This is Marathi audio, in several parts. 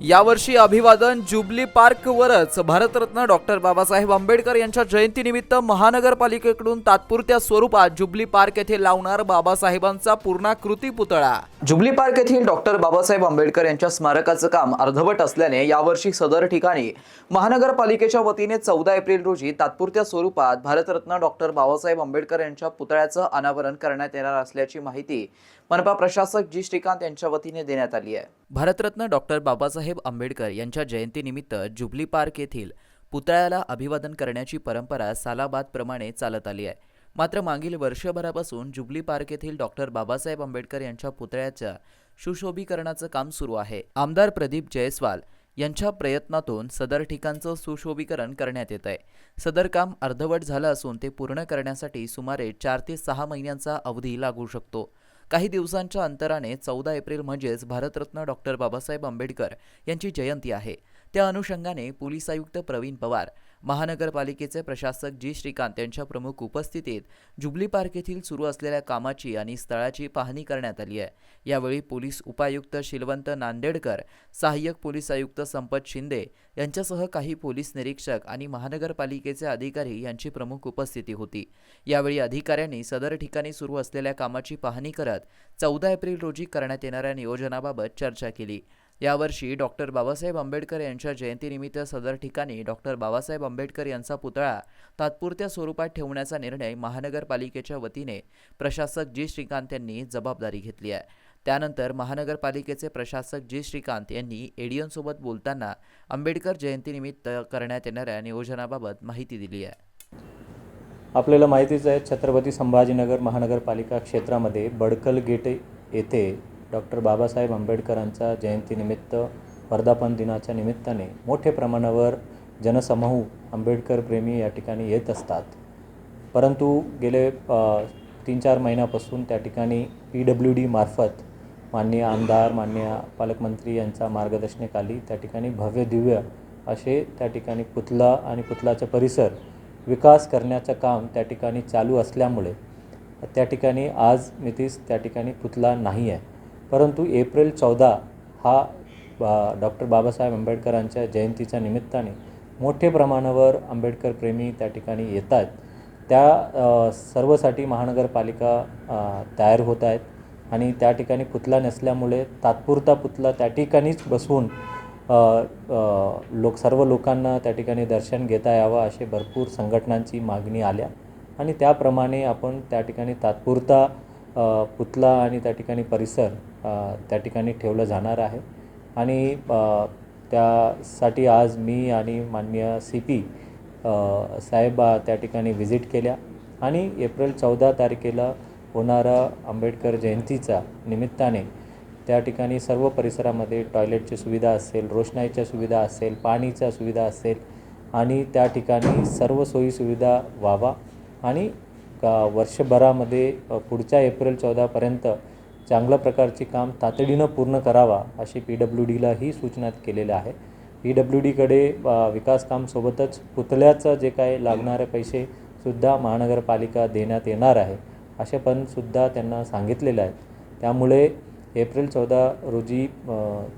यावर्षी अभिवादन जुबली पार्कवरच. भारतरत्न डॉक्टर बाबासाहेब आंबेडकर यांच्या जयंतीनिमित्त महानगरपालिकेकडून तात्पुरत्या स्वरूपात जुबली पार्क येथे लावणार बाबासाहेबांचा पूर्णाकृती पुतळा. जुबली पार्क येथील डॉक्टर बाबासाहेब आंबेडकर यांच्या स्मारकाचं काम अर्धवट असल्याने यावर्षी सदर ठिकाणी महानगरपालिकेच्या वतीने चौदा एप्रिल रोजी तात्पुरत्या स्वरूपात भारतरत्न डॉक्टर बाबासाहेब आंबेडकर यांच्या पुतळ्याचं अनावरण करण्यात येणार असल्याची माहिती मनपा प्रशासक जी. श्रीकांत यांच्या वतीने देण्यात आली आहे. भारतरत्न डॉक्टर बाबासाहेब आंबेडकर यांच्या जयंतीनिमित्त जुबली पार्क येथील पुतळ्याला अभिवादन करण्याची परंपरा सालाबादप्रमाणे चालत आली आहे. मात्र मागील वर्षभरापासून जुबली पार्क येथील डॉक्टर बाबासाहेब आंबेडकर यांच्या पुतळ्याच्या सुशोभीकरणाचं काम सुरू आहे. आमदार प्रदीप जयस्वाल यांच्या प्रयत्नातून सदर ठिकाणचं सुशोभीकरण करण्यात येत आहे. सदर काम अर्धवट झालं असून ते पूर्ण करण्यासाठी सुमारे चार ते सहा महिन्यांचा अवधी लागू शकतो. काही दिवसांच्या अंतराने चौदा एप्रिल म्हणजेच भारतरत्न डॉक्टर बाबासाहेब आंबेडकर यांची जयंती आहे. त्या अनुषंगाने पोलीस आयुक्त प्रवीण पवार महानगरपालिकेचे प्रशासक जी. श्रीकांत यांच्या प्रमुख उपस्थितीत जुबली पार्क येथील सुरू असलेल्या कामाची आणि स्थळाची पाहणी करण्यात आली आहे. यावेळी पोलीस उपायुक्त शिलवंत नांदेडकर सहाय्यक पोलीस आयुक्त संपत शिंदे यांच्यासह काही पोलीस निरीक्षक आणि महानगरपालिकेचे अधिकारी यांची प्रमुख उपस्थिती होती. यावेळी अधिकाऱ्यांनी सदर ठिकाणी सुरू असलेल्या कामाची पाहणी करत चौदा एप्रिल रोजी करण्यात येणाऱ्या नियोजनाबाबत चर्चा केली. यावर्षी डॉक्टर बाबासाहेब आंबेडकर यांच्या जयंतीनिमित्त सदर ठिकाणी डॉक्टर बाबासाहेब आंबेडकर यांचा पुतळा तात्पुरत्या स्वरूपात ठेवण्याचा निर्णय महानगरपालिकेच्या वतीने प्रशासक जी. श्रीकांत यांनी जबाबदारी घेतली आहे. त्यानंतर महानगरपालिकेचे प्रशासक जी. श्रीकांत यांनी एडियनसोबत बोलताना आंबेडकर जयंतीनिमित्त करण्यात येणाऱ्या नियोजनाबाबत माहिती दिली आहे. आपल्याला माहितीच आहे छत्रपती संभाजीनगर महानगरपालिका क्षेत्रामध्ये बडकल गेट येथे डॉक्टर बाबासाहेब आंबेडकरांच्या जयंतीनिमित्त वर्धापन दिनाच्या निमित्ताने मोठ्या प्रमाणावर जनसमूह आंबेडकर प्रेमी या ठिकाणी येत असतात. परंतु गेले तीन चार महिन्यापासून त्या ठिकाणी पी डब्ल्यू डी मार्फत माननीय आमदार माननीय पालकमंत्री यांच्या मार्गदर्शनाखाली त्या ठिकाणी भव्य दिव्य असे त्या ठिकाणी पुतळा आणि पुतलाचा परिसर विकास करण्याचं काम त्या ठिकाणी चालू असल्यामुळे त्या ठिकाणी आज मितीस त्या ठिकाणी पुतळा नाही आहे परंतु एप्रिल चौदा हा डॉक्टर बाबासाहेब आंबेडकरांच्या जयंतीच्या निमित्ताने मोठ्या प्रमाणावर आंबेडकर प्रेमी त्या ठिकाणी येत आहेत त्या सर्वसाठी महानगरपालिका तयार होत आहेत आणि त्या ठिकाणी पुतळा नसल्यामुळे तात्पुरता पुतळा त्या ठिकाणीच बसवून लोक सर्व लोकांना त्या ठिकाणी दर्शन घेता यावं असे भरपूर संघटनांची मागणी आल्या. आणि त्याप्रमाणे आपण त्या ठिकाणी तात्पुरता पुतला पुतळा आणि त्या ठिकाणी परिसर त्या ठिकाणी ठेवलं जाणार आहे. आणि त्यासाठी आज मी आणि माननीय सी पी साहेब त्या ठिकाणी व्हिजिट केल्या. आणि एप्रिल चौदा तारखेला होणारा आंबेडकर जयंतीचा निमित्ताने त्या ठिकाणी सर्व परिसरामध्ये टॉयलेटची सुविधा असेल रोषणाईच्या सुविधा असेल पाणीच्या सुविधा असेल आणि त्या ठिकाणी सर्व सोयीसुविधा व्हावा. आणि का वर्षभरामध्ये पुढच्या एप्रिल चौदापर्यंत चांगल्या प्रकारचे काम तातडीनं पूर्ण करावा अशी पी डब्ल्यू डीलाही सूचना केलेल्या आहे. पी डब्ल्यू डीकडे विकास कामसोबतच पुतळ्याचं जे काय लागणारे पैसेसुद्धा महानगरपालिका देण्यात येणार आहे असे पण सुद्धा त्यांना सांगितलेलं आहे त्यामुळे एप्रिल चौदा रोजी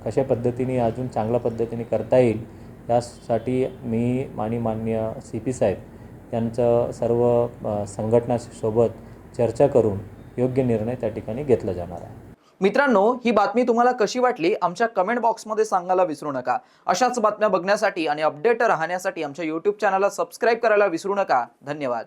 कशा पद्धतीने अजून चांगल्या पद्धतीने करता येईल यासाठी मी आणि माननीय सी पी साहेब यांचं सर्व संघटनासोबत चर्चा करून योग्य निर्णय त्या ठिकाणी घेतला जाणार आहे. मित्रांनो ही बातमी तुम्हाला कशी वाटली? आमच्या कमेंट बॉक्समध्ये सांगायला विसरू नका. अशाच बातम्या बघण्यासाठी आणि अपडेट राहण्यासाठी आमच्या यूट्यूब चॅनलला सबस्क्राईब करायला विसरू नका. धन्यवाद.